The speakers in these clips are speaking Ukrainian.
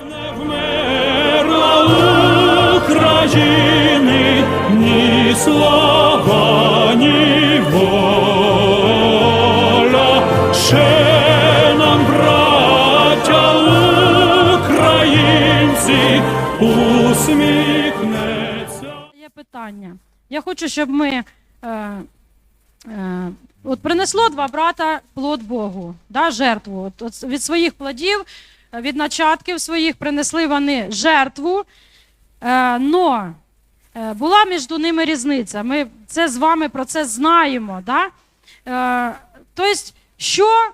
Не вмерла України ні слава. Ще нам, браття українці, усміхнеться. Є питання. Я хочу, щоб ми е, е, от принесло два брата плод Богу, да, жертву. От, від своїх плодів, від начатків своїх принесли вони жертву. Е, но е, була між ними різниця. Ми це з вами про це знаємо. Да? Тобто, що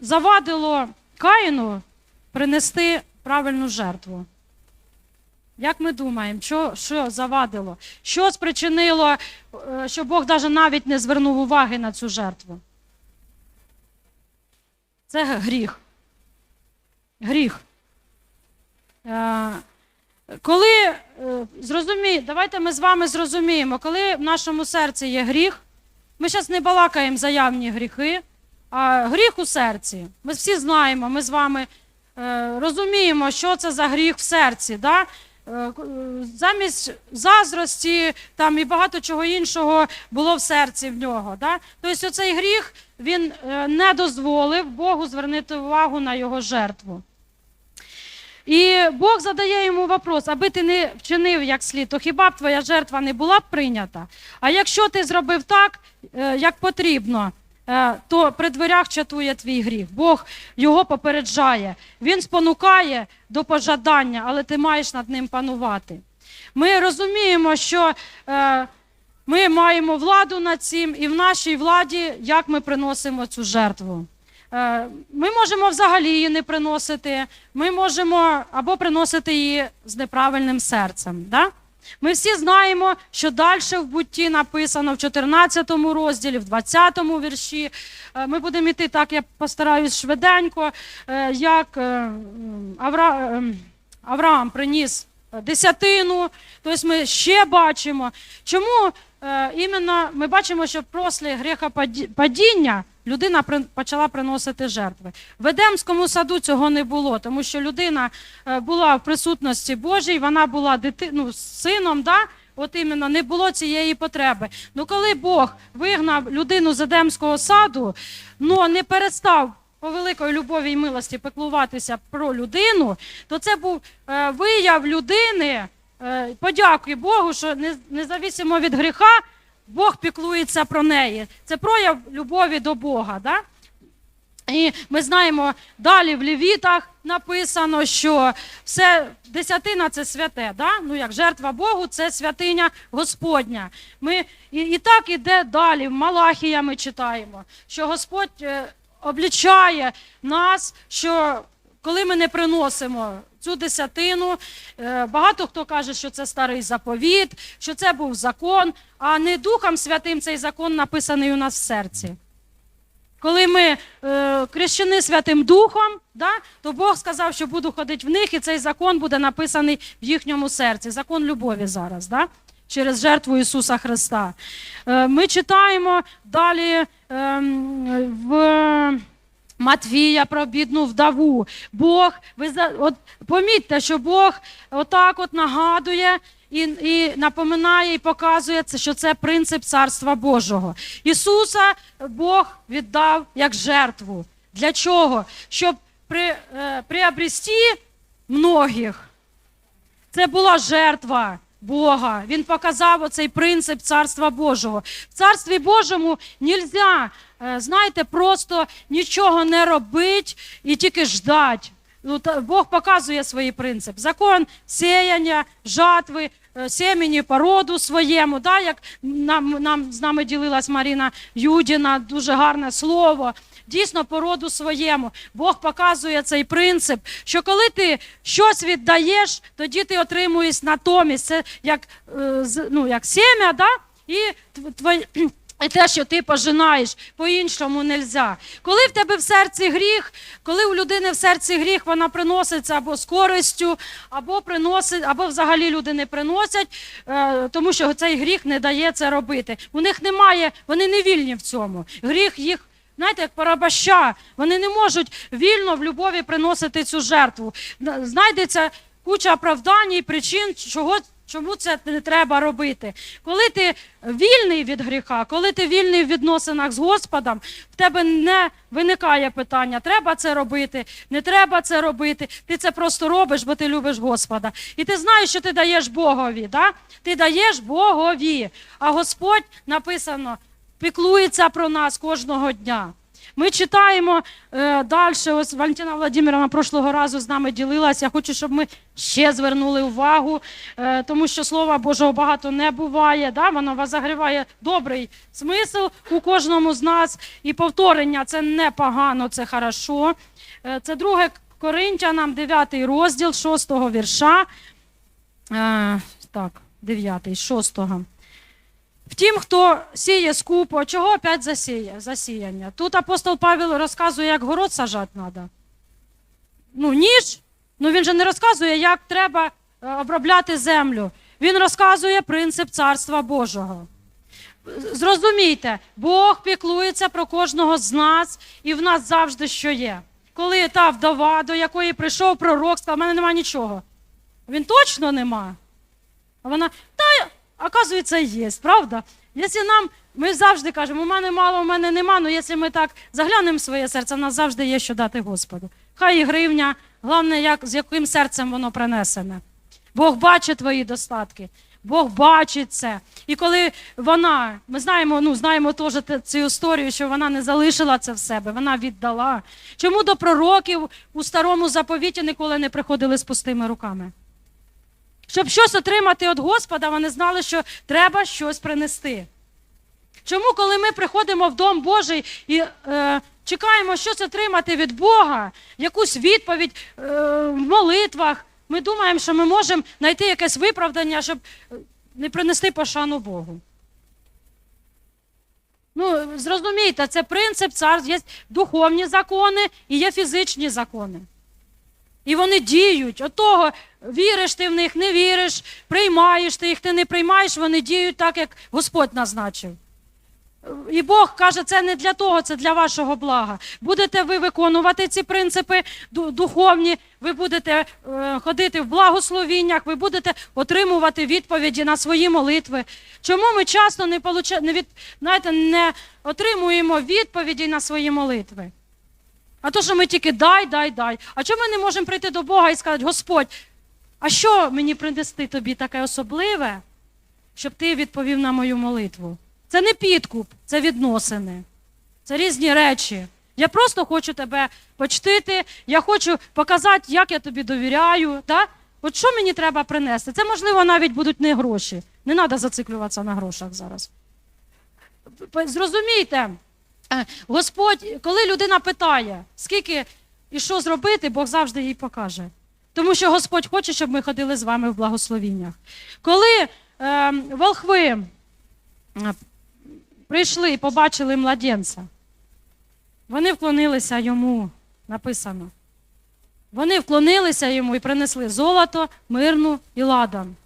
завадило Каїну принести правильну жертву? Як ми думаємо, що, що завадило? Що спричинило, що Бог навіть не звернув уваги на цю жертву? Це гріх. Гріх. Е, Коли е, зрозумі, давайте ми з вами зрозуміємо, коли в нашому серці є гріх, ми зараз не балакаємо за явні гріхи, а гріх у серці. Ми всі знаємо, ми з вами е, розуміємо, що це за гріх в серці. Да? Замість заздрості там і багато чого іншого було в серці в нього. Да? Тобто оцей гріх він не дозволив Богу звернути увагу на його жертву. І Бог задає йому вопрос, аби ти не вчинив як слід, то хіба б твоя жертва не була б прийнята? А якщо ти зробив так, е, як потрібно, е, то при дверях чатує твій гріх. Бог його попереджає. Він спонукає до пожадання, але ти маєш над ним панувати. Ми розуміємо, що е, ми маємо владу над цим, і в нашій владі, як ми приносимо цю жертву. Е, Ми можемо взагалі її не приносити, ми можемо або приносити її з неправильним серцем. Да? Ми всі знаємо, що далі в бутті написано в 14 розділі, в 20 вірші. Е, Ми будемо йти так, я постараюсь швиденько, е, як Авра... Авраам приніс десятину. Тобто ми ще бачимо, чому іменно ми бачимо, що після грехопадіння людина почала приносити жертви. В Едемському саду цього не було, тому що людина е, була в присутності Божій, вона була дити... ну, сином, да? от іменно не було цієї потреби. Ну коли Бог вигнав людину з Едемського саду, ну не перестав по великої любові і милості пеклуватися про людину, то це був е, вияв людини. Е, подякуй Богу, що не- независимо від гріха, Бог піклується про неї. Це прояв любові до Бога. Да? І ми знаємо, далі в Левітах написано, що все десятина це святе. Да? Ну як жертва Богу, це святиня Господня. Ми, і, і так іде далі. В Малахія ми читаємо, що Господь е, облічає нас, що коли ми не приносимо цю десятину, е, багато хто каже, що це старий заповіт, що це був закон, а не Духом Святим цей закон написаний у нас в серці. Коли ми е, крещені Святим Духом, да, то Бог сказав, що буду ходити в них, і цей закон буде написаний в їхньому серці. Закон любові зараз, да, через жертву Ісуса Христа. Е, ми читаємо далі ем, в Матвія про бідну вдову. Бог, ви от, помітьте, що Бог отак от нагадує і, і напоминає і показує, це, що це принцип Царства Божого. Ісуса Бог віддав як жертву. Для чого? Щоб при, е, приобрести многих. Це була жертва Бога. Він показав оцей принцип Царства Божого. В Царстві Божому нельзя, е, знаєте, просто нічого не робити і тільки ждать. Ну, Бог показує свій принцип. Закон сіяння, жатви, е, сімені по своєму, да, як нам, нам з нами ділилась Маріна Юдіна, дуже гарне слово. Дійсно, по роду своєму. Бог показує цей принцип, що коли ти щось віддаєш, тоді ти отримуєш натомість. Це як, е, ну, як сім'я, да? і твоє. Те, що ти пожинаєш, по-іншому нельзя. Коли в тебе в серці гріх, коли у людини в серці гріх, вона приноситься або з користю, або приносить, або взагалі люди не приносять, е, тому що цей гріх не дає це робити. У них немає, вони не вільні в цьому. Гріх їх знаєте, як порабаща. Вони не можуть вільно в любові приносити цю жертву. Знайдеться куча оправдань і причин, чого. Чому це не треба робити? Коли ти вільний від гріха, коли ти вільний в відносинах з Господом, в тебе не виникає питання, треба це робити, не треба це робити. Ти це просто робиш, бо ти любиш Господа. І ти знаєш, що ти даєш Богові. Да? Ти даєш Богові. А Господь написано піклується про нас кожного дня. Ми читаємо е, далі. Ось Валентина Владимировна прошлого разу з нами ділилася. Я хочу, щоб ми ще звернули увагу, е, тому що слова Божого багато не буває. Да? Воно вас загріває добрий смисл у кожному з нас. І повторення це не погано, це хорошо. Е, це друге Коринтянам, 9 розділ, 6 вірша. Е, так, 9, 6. Втім, хто сіє скупо, чого опять засіє, засіяння? Тут апостол Павел розказує, як город сажати треба. Ну, ніж, ну він же не розказує, як треба е, обробляти землю. Він розказує принцип Царства Божого. Зрозумійте, Бог піклується про кожного з нас, і в нас завжди що є. Коли та вдова, до якої прийшов пророк, сказав, у мене немає нічого. Він точно нема. А вона, та, оказується, є, правда? Якщо нам, ми завжди кажемо, у мене мало, у мене нема, але якщо ми так заглянемо в своє серце, в нас завжди є що дати Господу. Хай і гривня, головне, як, з яким серцем воно принесене. Бог бачить твої достатки. Бог бачить це. І коли вона, ми знаємо, ну знаємо теж цю історію, що вона не залишила це в себе, вона віддала. Чому до пророків у старому заповіті ніколи не приходили з пустими руками? Щоб щось отримати від Господа, вони знали, що треба щось принести. Чому, коли ми приходимо в Дом Божий і е, чекаємо щось отримати від Бога, якусь відповідь е, в молитвах, ми думаємо, що ми можемо знайти якесь виправдання, щоб е, не принести пошану Богу. Ну, зрозумійте, це принцип царств, є духовні закони і є фізичні закони. І вони діють. От того, віриш ти в них, не віриш, приймаєш ти їх, ти не приймаєш, вони діють так, як Господь назначив. І Бог каже, це не для того, це для вашого блага. Будете ви виконувати ці принципи духовні, ви будете е, ходити в благословіннях, ви будете отримувати відповіді на свої молитви. Чому ми часто не, получа... не, від... знаєте, не отримуємо відповіді на свої молитви? А то, що ми тільки дай, дай, дай. А чому ми не можемо прийти до Бога і сказати, Господь, а що мені принести тобі таке особливе, щоб ти відповів на мою молитву? Це не підкуп, це відносини. Це різні речі. Я просто хочу тебе почтити, я хочу показати, як я тобі довіряю. Да? От що мені треба принести? Це, можливо, навіть будуть не гроші. Не треба зациклюватися на грошах зараз. Зрозумійте, Господь, коли людина питає, скільки і що зробити, Бог завжди їй покаже. Тому що Господь хоче, щоб ми ходили з вами в благословіннях. Коли е, волхви е, прийшли і побачили младенця, вони вклонилися йому, написано. Вони вклонилися йому і принесли золото, мирну і ладан.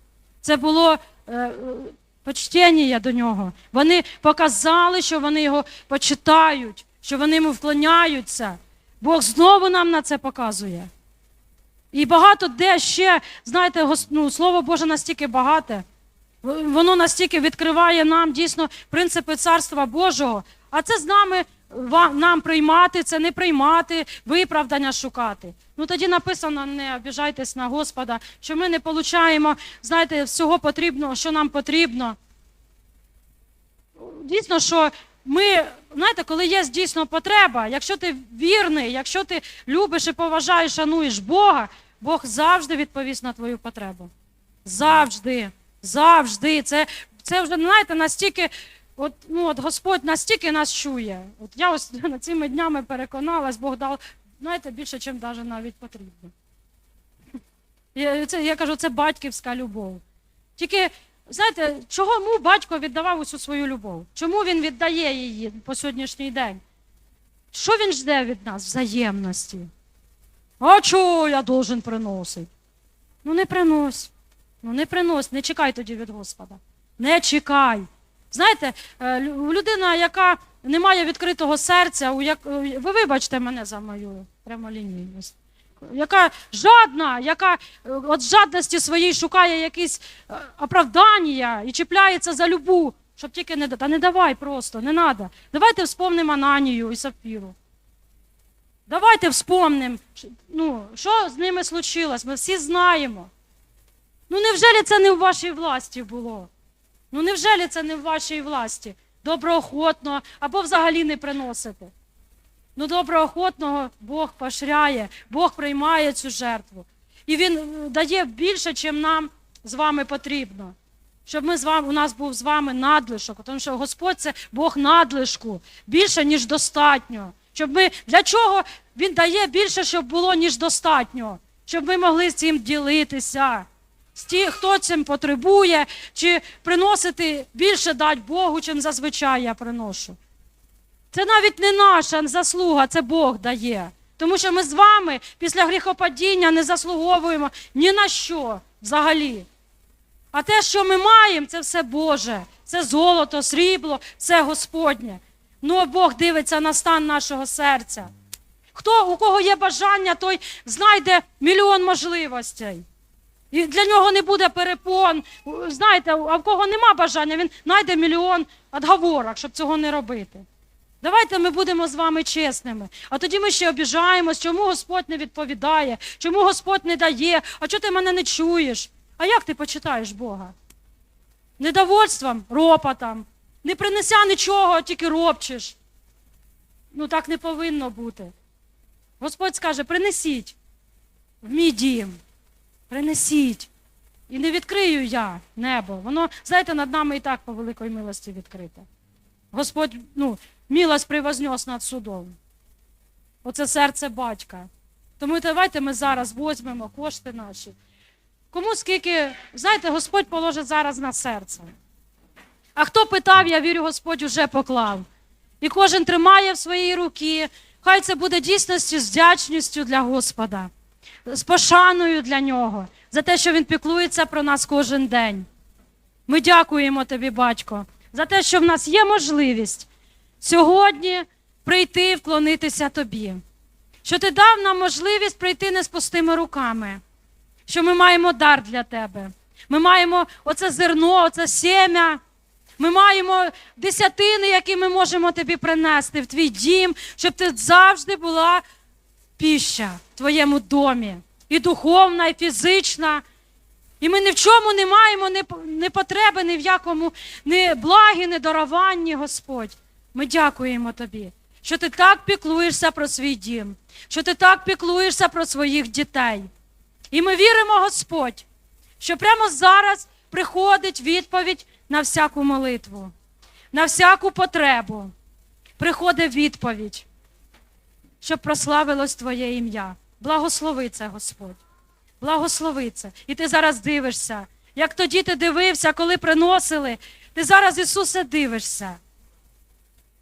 Це було е, е, почтення до нього. Вони показали, що вони його почитають, що вони йому вклоняються. Бог знову нам на це показує. І багато де ще, знаєте, ну, Слово Боже настільки багате. Воно настільки відкриває нам дійсно принципи Царства Божого. А це з нами нам приймати, це не приймати, виправдання шукати. Ну тоді написано: не обіжайтесь на Господа, що ми не получаємо, знаєте, всього потрібного, що нам потрібно. Дійсно, що ми, знаєте, коли є дійсно потреба, якщо ти вірний, якщо ти любиш і поважаєш, шануєш Бога, Бог завжди відповість на твою потребу. Завжди, завжди. Це, це вже, знаєте, настільки, от, ну, от Господь настільки нас чує. От я ось цими днями переконалась, Бог дав, знаєте, більше, ніж навіть навіть потрібно. Я, це, я кажу, це батьківська любов. Тільки, знаєте, чому батько віддавав усю свою любов? Чому він віддає її по сьогоднішній день? Що він жде від нас? Взаємності. А чого я должен приносити? Ну не принось. Ну не принось, не чекай тоді від Господа. Не чекай. Знаєте, е, людина, яка немає відкритого серця, як... ви вибачте мене за мою прямолінійність. Яка жадна, яка е, от жадності своєї шукає якісь е, оправдання і чіпляється за любу, щоб тільки не Та не давай просто, не треба. Давайте вспомнимо Ананію і Сапфіру. Давайте вспомнимо, ну, що з ними случилось, ми всі знаємо. Ну невже це не в вашій власті було? Ну невже це не в вашій власті? Доброохотно або взагалі не приносити? Ну, доброохотного Бог поширяє, Бог приймає цю жертву. І Він е, дає більше, чим нам з вами потрібно. Щоб ми з вами, у нас був з вами надлишок, тому що Господь це Бог надлишку, більше, ніж достатньо. Щоб ми, для чого Він дає більше, щоб було, ніж достатньо, щоб ми могли з цим ділитися. Хто цим потребує, чи приносити більше дать Богу, чим зазвичай я приношу. Це навіть не наша заслуга, це Бог дає. Тому що ми з вами після гріхопадіння не заслуговуємо ні на що взагалі. А те, що ми маємо, це все Боже. Це золото, срібло, це Господнє. Ну, Бог дивиться на стан нашого серця. Хто, у кого є бажання, той знайде мільйон можливостей. І для нього не буде перепон. Знаєте, а в кого нема бажання, він знайде мільйон відговорок, щоб цього не робити. Давайте ми будемо з вами чесними. А тоді ми ще обіжаємось, чому Господь не відповідає, чому Господь не дає, а чого ти мене не чуєш? А як ти почитаєш Бога? Недовольством, ропотом, не принеся нічого, тільки ропчеш. Ну так не повинно бути. Господь скаже: принесіть в мій дім, принесіть. І не відкрию я небо. Воно, знаєте, над нами і так по великої милості відкрите. Господь, ну, милость превознес над судом. Оце серце батька. Тому давайте ми зараз візьмемо кошти наші. Кому скільки, знаєте, Господь положить зараз на серце. А хто питав, я вірю, Господь уже поклав. І кожен тримає в своїй руки. Хай це буде дійсності з вдячністю для Господа, з пошаною для нього, за те, що Він піклується про нас кожен день. Ми дякуємо тобі, батько, за те, що в нас є можливість сьогодні прийти і вклонитися тобі. Що ти дав нам можливість прийти не з пустими руками, що ми маємо дар для тебе. Ми маємо оце зерно, оце сім'я. Ми маємо десятини, які ми можемо тобі принести в твій дім, щоб ти завжди була піща в твоєму домі. І духовна, і фізична. І ми ні в чому не маємо ні, потреби, ні в якому ні благі, ні даруванні, Господь. Ми дякуємо тобі, що ти так піклуєшся про свій дім, що ти так піклуєшся про своїх дітей. І ми віримо, Господь, що прямо зараз приходить відповідь на всяку молитву, на всяку потребу. Приходить відповідь, щоб прославилось Твоє ім'я. Благослови це, Господь. Благослови це. І ти зараз дивишся, як тоді ти дивився, коли приносили. Ти зараз, Ісусе, дивишся.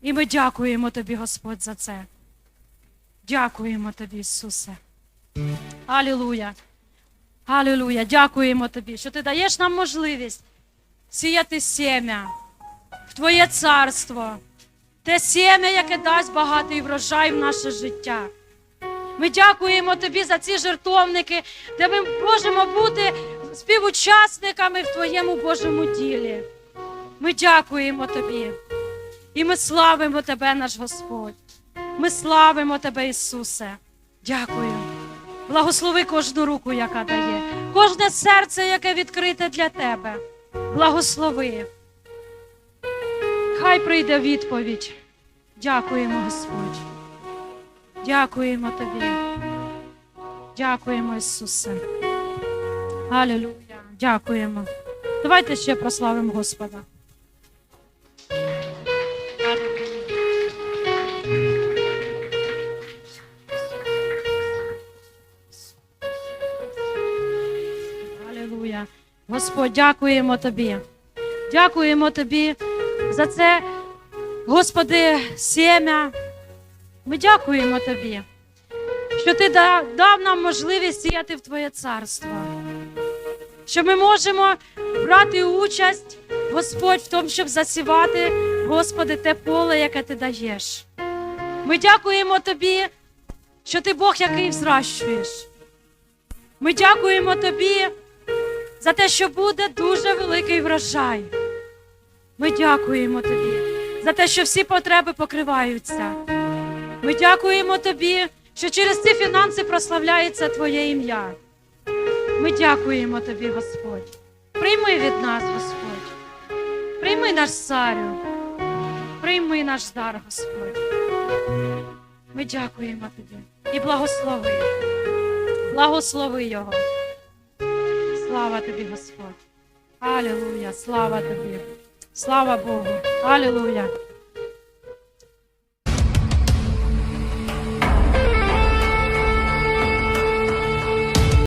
І ми дякуємо тобі, Господь, за це. Дякуємо тобі, Ісусе. Алілуя. Алілуя. Дякуємо тобі, що ти даєш нам можливість сіяти сім'я в Твоє царство. Те сім'я, яке дасть багатий врожай в наше життя. Ми дякуємо тобі за ці жертовники, де ми можемо бути співучасниками в Твоєму Божому ділі. Ми дякуємо тобі. І ми славимо Тебе, наш Господь. Ми славимо Тебе, Ісусе. Дякую. Благослови кожну руку, яка дає, кожне серце, яке відкрите для Тебе. Благослови. Хай прийде відповідь. Дякуємо, Господь. Дякуємо Тобі. Дякуємо, Ісусе. Алілуя. Дякуємо. Давайте ще прославимо Господа. Господь, дякуємо Тобі. Дякуємо Тобі за це, Господи, сім'я. Ми дякуємо Тобі, що Ти дав нам можливість сіяти в Твоє царство. Що ми можемо брати участь, Господь, в тому, щоб засівати, Господи, те поле, яке ти даєш. Ми дякуємо Тобі, що ти Бог, який взращуєш. Ми дякуємо Тобі за те, що буде дуже великий врожай. Ми дякуємо Тобі за те, що всі потреби покриваються. Ми дякуємо Тобі, що через ці фінанси прославляється Твоє ім'я. Ми дякуємо Тобі, Господь. Прийми від нас, Господь. Прийми наш царю. Прийми наш дар, Господь. Ми дякуємо Тобі і благослови. Благослови Його. Слава Тобі, Господь. Алілуя, слава Тобі. Слава Богу. Алілуя.